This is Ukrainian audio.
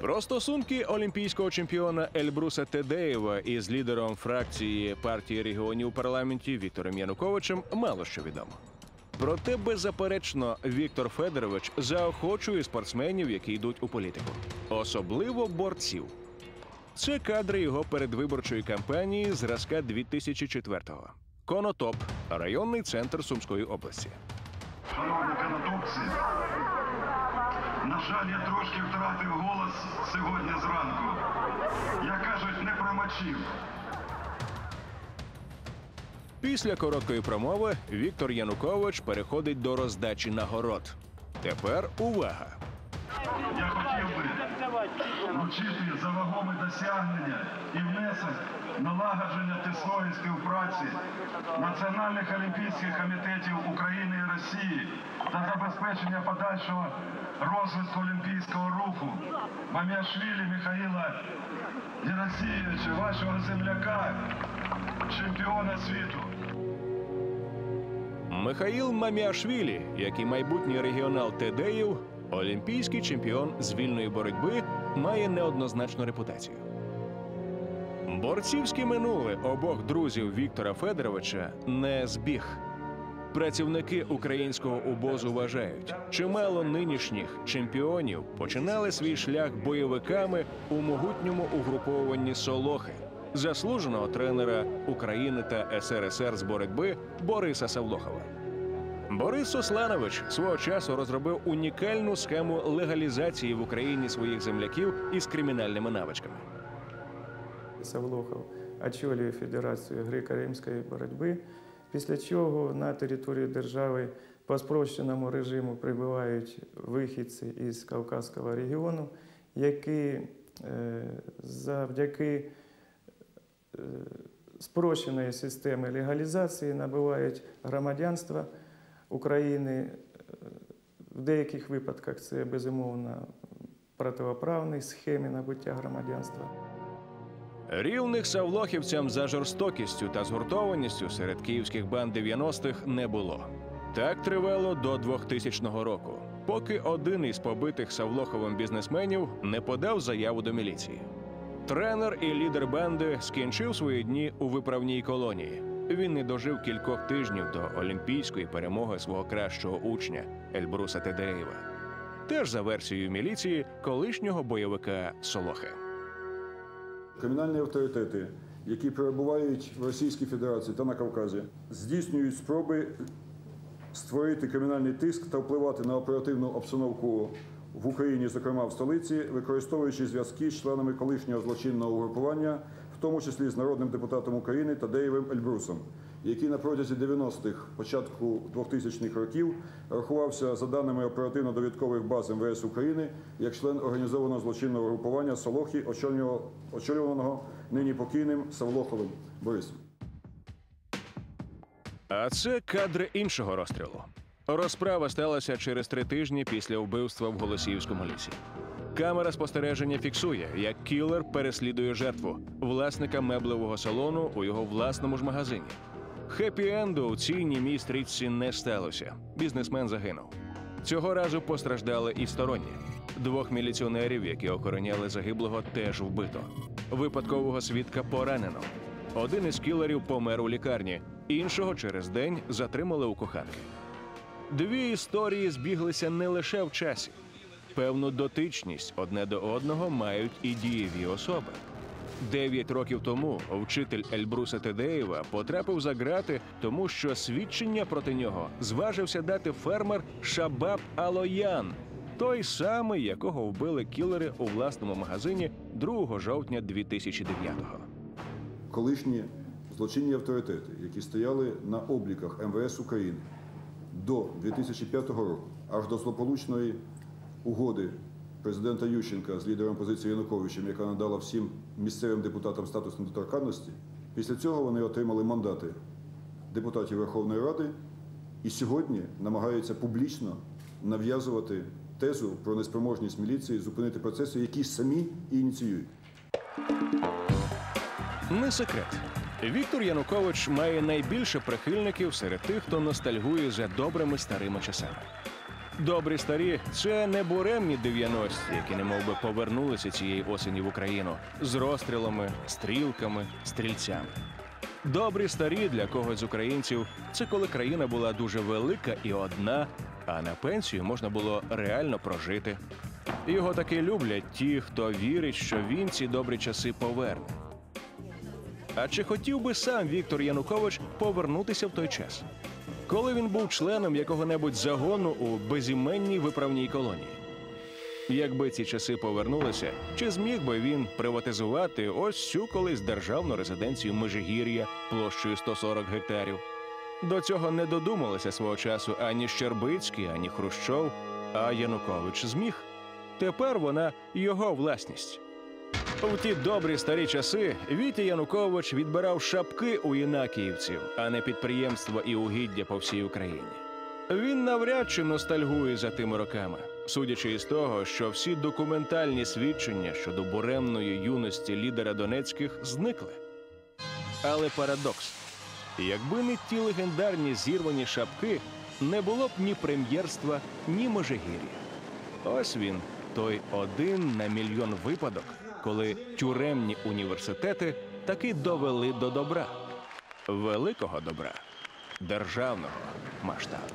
Про стосунки олімпійського чемпіона Ельбруса Тедеєва із лідером фракції партії регіонів у парламенті Віктором Януковичем мало що відомо. Проте, беззаперечно, Віктор Федорович заохочує спортсменів, які йдуть у політику, особливо борців. Це кадри його передвиборчої кампанії зразка 2004-го. Конотоп, районний центр Сумської області. Шановні канатопці, на жаль, я трошки втратив голос сьогодні зранку. Як кажуть, не промочив. Після короткої промови Віктор Янукович переходить до роздачі нагород. Тепер увага! Я вручити за вагоме досягнення і внесок налагодження тісної співпраці національних олімпійських комітетів України і Росії та забезпечення подальшого розвитку олімпійського руху Маміашвілі Михаїла Герасійовича, вашого земляка, чемпіона світу. Михаїл Маміашвілі, як і майбутній регіонал Тедеїв, олімпійський чемпіон з вільної боротьби, має неоднозначну репутацію. Борцівське минуле обох друзів Віктора Федоровича не збіг. Працівники українського обозу вважають, чимало нинішніх чемпіонів починали свій шлях бойовиками у могутньому угруповуванні Солохи, заслуженого тренера України та СРСР з боротьби Бориса Савлохова. Борис Сосланович свого часу розробив унікальну схему легалізації в Україні своїх земляків із кримінальними навичками. Савлохов очолює Федерацію греко-римської боротьби, після чого на територію держави по спрощеному режиму прибувають вихідці із Кавказського регіону, які е, завдяки е, спрощеної системи легалізації набувають громадянство України. Е, В деяких випадках це безумовно противоправний схемі набуття громадянства. Рівних савлохівцям за жорстокістю та згуртованістю серед київських банд 90-х не було. Так тривало до 2000 року, поки один із побитих Савлоховим бізнесменів не подав заяву до міліції. Тренер і лідер банди скінчив свої дні у виправній колонії. Він не дожив кількох тижнів до олімпійської перемоги свого кращого учня Ельбруса Тедеєва. Теж за версією міліції колишнього бойовика Солохи. Кримінальні авторитети, які перебувають в Російській Федерації та на Кавказі, здійснюють спроби створити кримінальний тиск та впливати на оперативну обстановку в Україні, зокрема в столиці, використовуючи зв'язки з членами колишнього злочинного угрупування, тому числі з народним депутатом України Тадеєвим Ельбрусом, який на протязі 90-х, початку 2000-х років рахувався за даними оперативно-довідкових баз МВС України як член організованого злочинного угрупування Солохи, очолюваного нині покійним Савлоховим Борисом. А це кадри іншого розстрілу. Розправа сталася через три тижні після вбивства в Голосіївському лісі. Камера спостереження фіксує, як кілер переслідує жертву власника меблевого салону у його власному ж магазині. Хеппі-енду у цій німій стрічці не сталося. Бізнесмен загинув. Цього разу постраждали і сторонні. Двох міліціонерів, які охороняли загиблого, теж вбито. Випадкового свідка поранено. Один із кілерів помер у лікарні, іншого через день затримали у коханки. Дві історії збіглися не лише в часі. Певну дотичність одне до одного мають і дієві особи. Дев'ять років тому вчитель Ельбруса Тедеєва потрапив за ґрати, тому що свідчення проти нього зважився дати фермер Шабаб Алоян, той самий, якого вбили кілери у власному магазині 2 жовтня 2009-го. колишні злочинні авторитети, які стояли на обліках МВС України до 2005 року, аж до злополучної угоди президента Ющенка з лідером опозиції Януковичем, яка надала всім місцевим депутатам статус недоторканності. Після цього вони отримали мандати депутатів Верховної Ради і сьогодні намагаються публічно нав'язувати тезу про неспроможність міліції зупинити процеси, які самі і ініціюють. Не секрет. Віктор Янукович має найбільше прихильників серед тих, хто ностальгує за добрими старими часами. Добрі старі це не буремні 90-ті, які немов би повернулися цієї осені в Україну з розстрілами, стрілками, стрільцями. Добрі старі для когось з українців це коли країна була дуже велика і одна, а на пенсію можна було реально прожити. Його таки люблять ті, хто вірить, що він ці добрі часи поверне. А чи хотів би сам Віктор Янукович повернутися в той час? Коли він був членом якого-небудь загону у безіменній виправній колонії. Якби ці часи повернулися, чи зміг би він приватизувати ось цю колись державну резиденцію Межигір'я площею 140 гектарів? До цього не додумалися свого часу ані Щербицький, ані Хрущов, а Янукович зміг. Тепер вона його власність. У ті добрі старі часи Вітя Янукович відбирав шапки у інакіївців, а не підприємства і угіддя по всій Україні. Він навряд чи ностальгує за тими роками, судячи із того, що всі документальні свідчення щодо буремної юності лідера Донецьких зникли. Але парадокс: якби не ті легендарні зірвані шапки, не було б ні прем'єрства, ні Межигір'я. Ось він, той один на мільйон випадок, коли тюремні університети таки довели до добра, великого добра, державного масштабу.